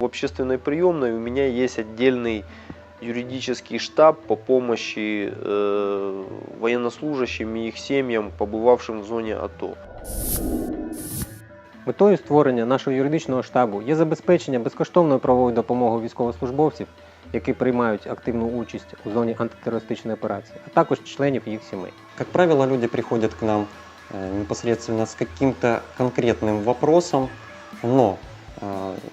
В общественной приемной у меня есть отдельный юридический штаб по помощи э, военнослужащим и их семьям, побывавшим в зоне АТО. Метою створення нашого юридичного штабу є забезпечення безкоштовної правової допомоги військовослужбовців, які приймають активну участь у зоні антитерористичної операції, а також членів їх сімей. Как правило, люди приходят к нам э, непосредственно с каким-то конкретным вопросом, но э,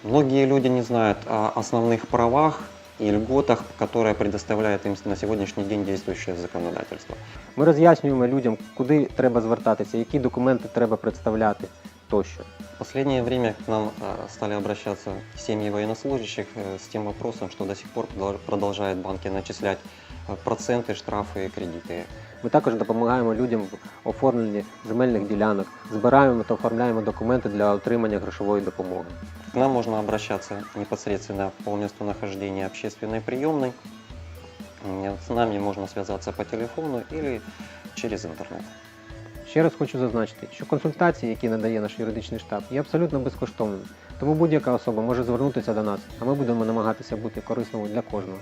многие люди не знают о основных правах и льготах, которые предоставляет им на сегодняшний день действующее законодательство. Ми роз'яснюємо людям, куди треба звертатися, які документи треба представляти тощо. В последнее время к нам э, стали обращаться семьи военнослужащих э, с тем вопросом, что до сих пор продол- продолжают банки начислять э, проценты, штрафы и кредиты. Ми також допомагаємо людям в оформленні земельних ділянок, збираємо та оформляємо документи для отримання грошової допомоги. К нам можно обращаться непосредственно по месту нахождения общественной приемной. М, С нами можно связаться по телефону или через интернет. Ще раз хочу зазначити, що консультації, які надає наш юридичний штаб, є абсолютно безкоштовними. Тому будь-яка особа може звернутися до нас, а ми будемо намагатися бути корисними для кожного.